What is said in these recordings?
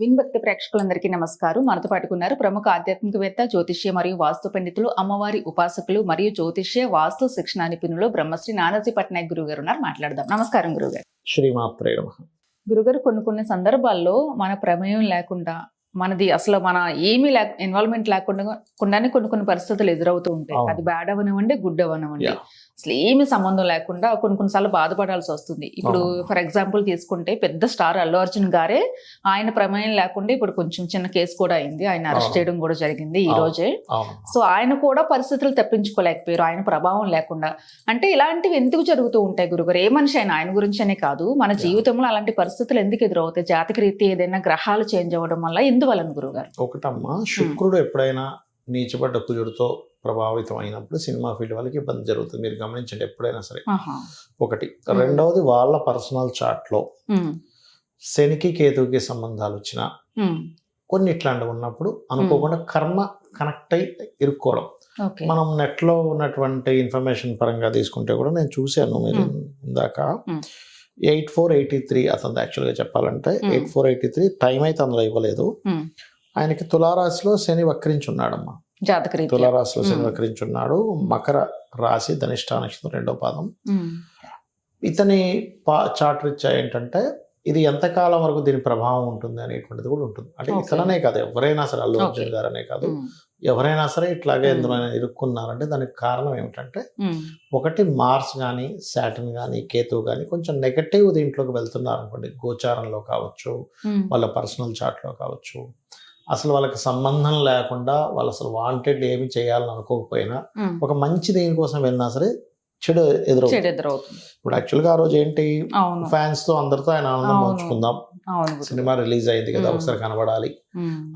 విన్భక్తి ప్రేక్షకులందరికీ నమస్కారం. మనతో పాటుకున్నారు ప్రముఖ ఆధ్యాత్మికవేత్త జ్యోతిష్య మరియు వాస్తు పండితులు అమ్మవారి ఉపాసకులు మరియు జ్యోతిష్య వాస్తు శిక్షణ నిపుణులు బ్రహ్మశ్రీ నానాజీ పట్నాయక్ గురువు గారు ఉన్నారు. మాట్లాడదాం. నమస్కారం గురుగారు. శ్రీమాత్రే గురుగారు కొన్ని కొన్ని సందర్భాల్లో మన ప్రమేయం లేకుండా మనది అసలు మన ఏమీ లేక ఇన్వాల్వ్మెంట్ లేకుండా కొన్ని కొన్ని పరిస్థితులు ఎదురవుతూ ఉంటాయి. అది బ్యాడ్ అవనివ్వండి గుడ్ అవనివ్వండి. అసలు ఏమి సంబంధం లేకుండా కొన్ని కొన్నిసార్లు బాధపడాల్సి వస్తుంది. ఇప్పుడు. ఫర్ ఎగ్జాంపుల్ తీసుకుంటే పెద్ద స్టార్ అల్లు అర్జున్ గారే ఆయన ప్రమేయం లేకుండా ఇప్పుడు కొంచెం చిన్న కేసు కూడా అయింది. ఆయన అరెస్ట్. చేయడం కూడా జరిగింది ఈ. రోజే. సో ఆయన కూడా పరిస్థితులు తప్పించుకోలేకపోయారు. ఆయన ప్రభావం లేకుండా. అంటే ఇలాంటివి ఎందుకు జరుగుతూ ఉంటాయి గురుగారు? ఏ మనిషి అయినా ఆయన గురించి అనే కాదు. మన జీవితంలో అలాంటి పరిస్థితులు ఎందుకు ఎదురవుతాయి? జాతక రీతి ఏదైనా గ్రహాలు చేంజ్ అవ్వడం వల్ల ఎందువలన గురుగారు? ఒకటమ్మా శుక్రుడు ఎప్పుడైనా నీచబడ్డ కుజుడితో ప్రభావితం అయినప్పుడు సినిమా ఫీల్డ్ వాళ్ళకి ఇబ్బంది జరుగుతుంది. మీరు గమనించండి ఎప్పుడైనా సరే. ఒకటి. రెండవది వాళ్ళ పర్సనల్ చార్ట్లో ఉమ్, శనికి కేతువుకి సంబంధాలు వచ్చిన కొన్ని ఇట్లాంటివి ఉన్నప్పుడు అనుకోకుండా కర్మ కనెక్ట్ అయి ఇరుక్కోవడం. మనం నెట్లో ఉన్నటువంటి ఇన్ఫర్మేషన్ పరంగా తీసుకుంటే కూడా నేను చూశాను మీరు ఇందాక. ఎయిట్ ఫోర్ ఎయిటీ త్రీ అతను యాక్చువల్గా చెప్పాలంటే. Eight four eighty three time అయితే అందులో ఇవ్వలేదు. ఆయనకి తులారాశిలో శని వక్రించి ఉన్నాడమ్మా. తులారాశిలో శని. వక్రించి ఉన్నాడు మకర రాశి ధనిష్ట నక్షత్రం రెండో పాదం. ఇతని పా చార్ట్ రీత్యా ఏంటంటే ఇది ఎంతకాలం వరకు దీని ప్రభావం ఉంటుంది అనేటువంటిది కూడా ఉంటుంది. అంటే. ఇతననే కాదు ఎవరైనా సరే అల్లు. అర్జున్ గారనే కాదు. ఎవరైనా సరే ఇట్లాగే. ఎందులో ఇరుక్కున్నారంటే దానికి కారణం ఏమిటంటే ఒకటి మార్స్ కానీ సాటర్న్ కానీ కేతువు కానీ కొంచెం నెగటివ్ దీంట్లోకి వెళ్తున్నారు అనుకోండి గోచారంలో కావచ్చు వాళ్ళ పర్సనల్ చార్ట్లో కావచ్చు. అసలు వాళ్ళకి సంబంధం లేకుండా వాళ్ళు అసలు వాంటెడ్ ఏమి చేయాలని అనుకోకపోయినా. ఒక మంచి దేనికోసం వెళ్ళినా సరే చెడు ఎదురు చెడు ఎదురవుతుంది. ఇప్పుడు యాక్చువల్గా ఆ రోజు ఏంటి? ఫ్యాన్స్తో అందరితో ఆయన ఆనందం. పంచుకుందాం. సినిమా రిలీజ్ అయింది కదా. ఒకసారి కనబడాలి.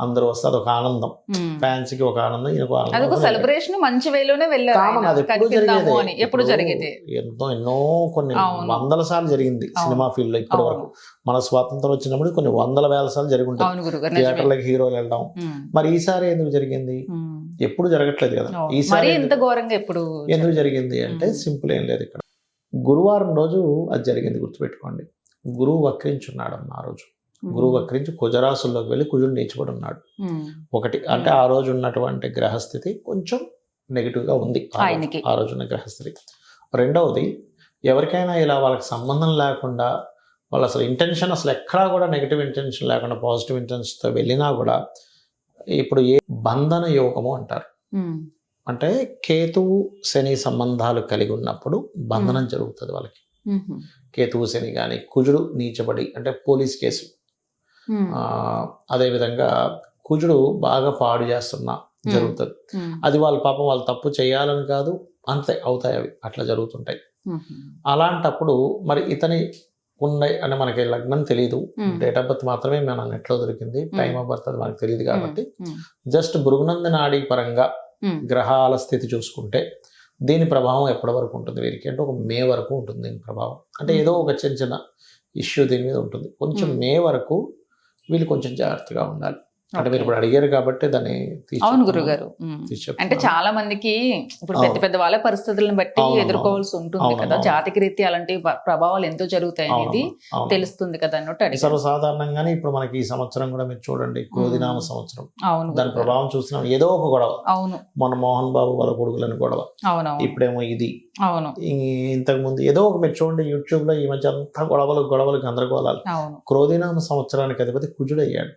అందరూ వస్తే అదొక ఆనందం. ఫ్యాన్స్కి ఒక ఆనందం అదొక సెలబ్రేషన్ మంచి వేలోనే వెళ్ళారు కామన్ ఆయన. అది ఎప్పుడు జరిగేదే. జరిగేది. ఎంతో ఎన్నో కొన్ని. వందల సార్లు జరిగింది. సినిమా ఫీల్డ్లో ఇప్పటి వరకు. మన స్వాతంత్రం వచ్చినప్పుడు కొన్ని వందల వేల సార్లు జరిగి ఉంటుంది. నిజమే. థియేటర్లకు హీరోలు వెళ్ళడం. మరి ఈసారి ఎందుకు జరిగింది. ఎప్పుడు జరగట్లేదు కదా. ఈసారి ఇంత ఘోరంగా ఎప్పుడు ఎందుకు జరిగింది అంటే. సింపుల్ ఏం లేదు ఇక్కడ. గురువారం రోజు అది జరిగింది గుర్తుపెట్టుకోండి. గురువు వక్రించున్నాడమ్మ ఆ రోజు. గురువు వక్రించి కుజరాశుల్లోకి వెళ్ళి కుజుడు నీచిపడి ఉన్నాడు ఒకటి అంటే ఆ రోజు ఉన్నటువంటి గ్రహస్థితి కొంచెం negative గా ఉంది ఆ రోజు- ఆయనకి. ఆ రోజు ఉన్న గ్రహస్థితి. రెండవది ఎవరికైనా ఇలా వాళ్ళకి సంబంధం లేకుండా వాళ్ళు అసలు ఇంటెన్షన్ అసలు ఎక్కడా కూడా నెగిటివ్ ఇంటెన్షన్ లేకుండా పాజిటివ్ ఇంటెన్షన్తో వెళ్ళినా కూడా ఇప్పుడు ఏ బంధన యోగము అంటారు. అంటే కేతువు శని సంబంధాలు కలిగి ఉన్నప్పుడు బంధనం జరుగుతుంది వాళ్ళకి. కేతువు శని కానీ కుజుడు నీచబడి అంటే పోలీస్ కేసు. అదేవిధంగా కుజుడు బాగా పాడు చేస్తున్నా జరుగుతుంది. అది వాళ్ళ పాపం వాళ్ళు తప్పు చేయాలని కాదు అంతే అవుతాయి అవి. అట్లా జరుగుతుంటాయి. అలాంటప్పుడు మరి ఇతని ఉన్నాయి అంటే మనకి లగ్నం తెలియదు. డేట్ ఆఫ్ బర్త్ మాత్రమే మన నెట్లో దొరికింది. టైమ్ ఆఫ్ బర్త్ అది మనకు తెలియదు కాబట్టి. జస్ట్ భృగునంద నాడీ పరంగా గ్రహాల స్థితి చూసుకుంటే దీని ప్రభావం ఎప్పటి వరకు ఉంటుంది? వీరికి అంటే ఒక మే వరకు ఉంటుంది దీని ప్రభావం. అంటే ఏదో ఒక చిన్న చిన్న ఇష్యూ దీని మీద ఉంటుంది. కొంచెం. మే వరకు వీళ్ళు కొంచెం జాగ్రత్తగా ఉండాలి. అంటే మీరు. ఇప్పుడు అడిగారు కాబట్టి దాన్ని అవును. గురుగారు. అంటే. చాలా మందికి ఇప్పుడు పెద్ద అవును. పెద్ద వాళ్ళ పరిస్థితులను బట్టి అవును, ఎదుర్కోవాల్సి ఉంటుంది అవును, కదా. అవును. జాతికి రీతి అలాంటి ప్రభావాలు ఎంతో జరుగుతాయి అనేది అవును. తెలుస్తుంది కదా అన్నట్టు సర్వసాధారణంగానే ఇప్పుడు మనకి ఈ సంవత్సరం కూడా మీరు చూడండి Hmm. సంవత్సరం. అవును దాని. ప్రభావం చూస్తున్నాం ఏదో ఒక గొడవ. అవును. మన మోహన్ బాబు వాళ్ళ కొడుకులని గొడవ. అవునవును. ఇప్పుడేమో ఇది. అవును. ఇంతకు ముందు ఏదో ఒక మీరు చూడండి యూట్యూబ్లో ఈ మధ్య అంతా గొడవలు గొడవలు గందరగోళాలు. అవును. క్రోధినామ సంవత్సరానికి అధిపతి కుజుడు అయ్యాడు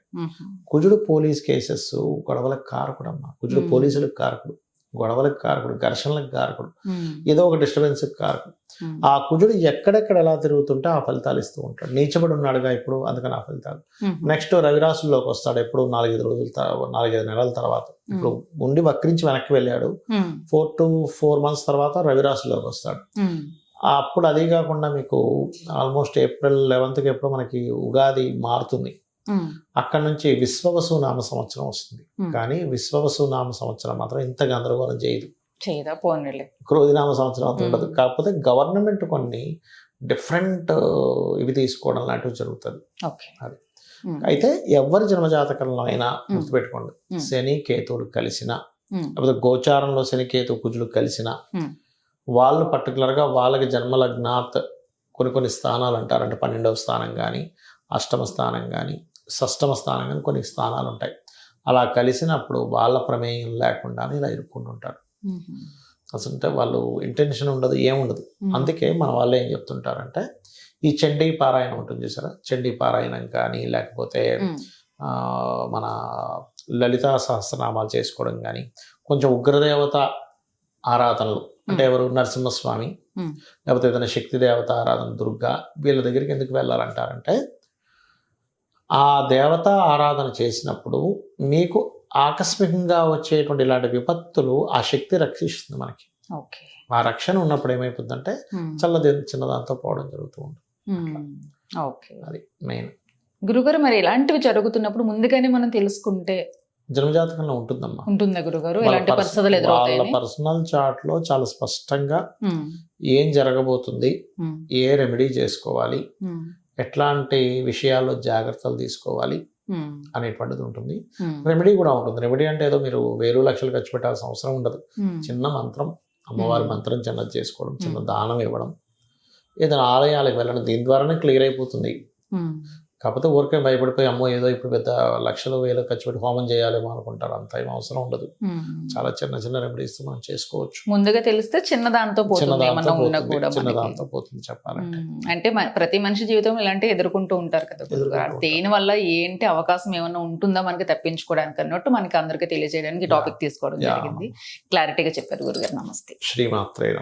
కుజుడు పోలీస్ కేసెస్ గొడవలకు కారకుడు అమ్మ కుజుడు Hmm. పోలీసులకు కారకుడు గొడవలకు కారకుడు ఘర్షణలకు కారకుడు ఏదో ఒక డిస్టర్బెన్స్ కారకుడు. ఆ కుజుడు ఎక్కడెక్కడ ఎలా తిరుగుతుంటే ఆ ఫలితాలు ఇస్తూ ఉంటాడు. నీచబడి ఉన్నాడుగా ఇప్పుడు అందుకని ఆ ఫలితాలు. నెక్స్ట్ రవిరాశుల్లోకి వస్తాడు ఎప్పుడు నాలుగైదు రోజుల నాలుగైదు నెలల తర్వాత. ఇప్పుడు ఉండి వక్రించి వెనక్కి వెళ్ళాడు. ఫోర్ టు ఫోర్ మంత్స్ తర్వాత రవిరాశిలోకి వస్తాడు. అప్పుడు అదే కాకుండా మీకు ఆల్మోస్ట్ ఏప్రిల్ లెవెన్త్కి ఎప్పుడు మనకి ఉగాది మారుతుంది. అక్కడ నుంచి విశ్వవసు నామ సంవత్సరం వస్తుంది. కానీ విశ్వవసు నామ సంవత్సరం మాత్రం ఇంత గందరగోళం చేయదు చేయదా పోనీలే క్రోధినామ సంవత్సరం అంత. ఉండదు కాకపోతే గవర్నమెంట్ కొన్ని డిఫరెంట్ ఇవి తీసుకోవడం లాంటివి జరుగుతుంది అది. అయితే ఎవరి జన్మజాతకంలో అయినా. గుర్తుపెట్టుకోండి. శని కేతువులు కలిసిన లేకపోతే గోచారంలో శని కేతు కుజులు కలిసిన. వాళ్ళు పర్టికులర్గా వాళ్ళకి జన్మలగ్నాత్ కొన్ని కొన్ని స్థానాలు అంటారు అంటే పన్నెండవ స్థానం కానీ అష్టమ స్థానం కానీ షష్టమ స్థానం కానీ కొన్ని స్థానాలు ఉంటాయి అలా కలిసినప్పుడు వాళ్ళ ప్రమేయం లేకుండానే ఇలా ఇరుక్కుంటుంటారు. అసలు అంటే వాళ్ళు ఇంటెన్షన్ ఉండదు ఏముండదు. అందుకే మన వాళ్ళు ఏం చెప్తుంటారంటే ఈ చండీ పారాయణం ఉంటుంది చూసారా? చండీ పారాయణం కానీ లేకపోతే మన లలితా సహస్రనామాలు చేసుకోవడం కానీ కొంచెం ఉగ్రదేవత ఆరాధనలు అంటే ఎవరు? నరసింహస్వామి. లేకపోతే ఏదైనా శక్తి దేవత ఆరాధన దుర్గా వీళ్ళ దగ్గరికి ఎందుకు వెళ్ళాలంటారంటే ఆ దేవత ఆరాధన చేసినప్పుడు మీకు ఆకస్మికంగా వచ్చేటువంటి ఇలాంటి విపత్తులు ఆ శక్తి రక్షిస్తుంది మనకి. ఓకే. ఆ రక్షణ ఉన్నప్పుడు ఏమైపోతుందంటే. చల్లది చిన్నదాంతో పోవడం జరుగుతూ ఉంటుంది. అది మెయిన్. గురుగారు మరి ఇలాంటివి జరుగుతున్నప్పుడు ముందుగానే మనం తెలుసుకుంటే జన్మజాతకంలో ఉంటుందమ్మా. ఉంటుందా గురుగారు? పరిస్థితులు వాళ్ళ పర్సనల్ చార్ట్లో చాలా స్పష్టంగా. ఏం జరగబోతుంది. ఏ రెమెడీ చేసుకోవాలి. ఎట్లాంటి విషయాల్లో జాగ్రత్తలు తీసుకోవాలి. అనేటువంటిది ఉంటుంది. రెమెడీ కూడా ఉంటుంది రెమెడీ అంటే ఏదో మీరు వేలు లక్షలు ఖర్చు పెట్టాల్సిన అవసరం ఉండదు. చిన్న మంత్రం అమ్మవారి. మంత్రం చిన్నది చేసుకోవడం చిన్న. దానం ఇవ్వడం ఏదైనా ఆలయాలకు వెళ్ళడం దీని ద్వారానే క్లియర్ అయిపోతుంది. కాకపోతే ఊరికే భయపడిపోయి అమ్మో ఏదో ఇప్పుడు పెద్ద లక్షలు వేలు ఖర్చు పెట్టి హోమం చేయాలేమో అనుకుంటారు అంత ఏం అవసరం ఉండదు. చాలా చిన్న చిన్న రెమెడీస్ మనం చేసుకోవచ్చు ముందుగా తెలిస్తే చిన్న దాంతో పోతుంది చిన్న దాంతో చెప్పాలంటే. అంటే ప్రతి మనిషి జీవితం ఇలాంటి ఎదుర్కొంటూ ఉంటారు కదా. దేని వల్ల ఏంటి అవకాశం ఏమన్నా ఉంటుందా మనకి తప్పించుకోవడానికి అన్నట్టు మనకి అందరికీ తెలియజేయడానికి. టాపిక్ తీసుకోవడం. జరిగింది క్లారిటీగా చెప్పారు గురుగారు నమస్తే శ్రీమాత్రే నమః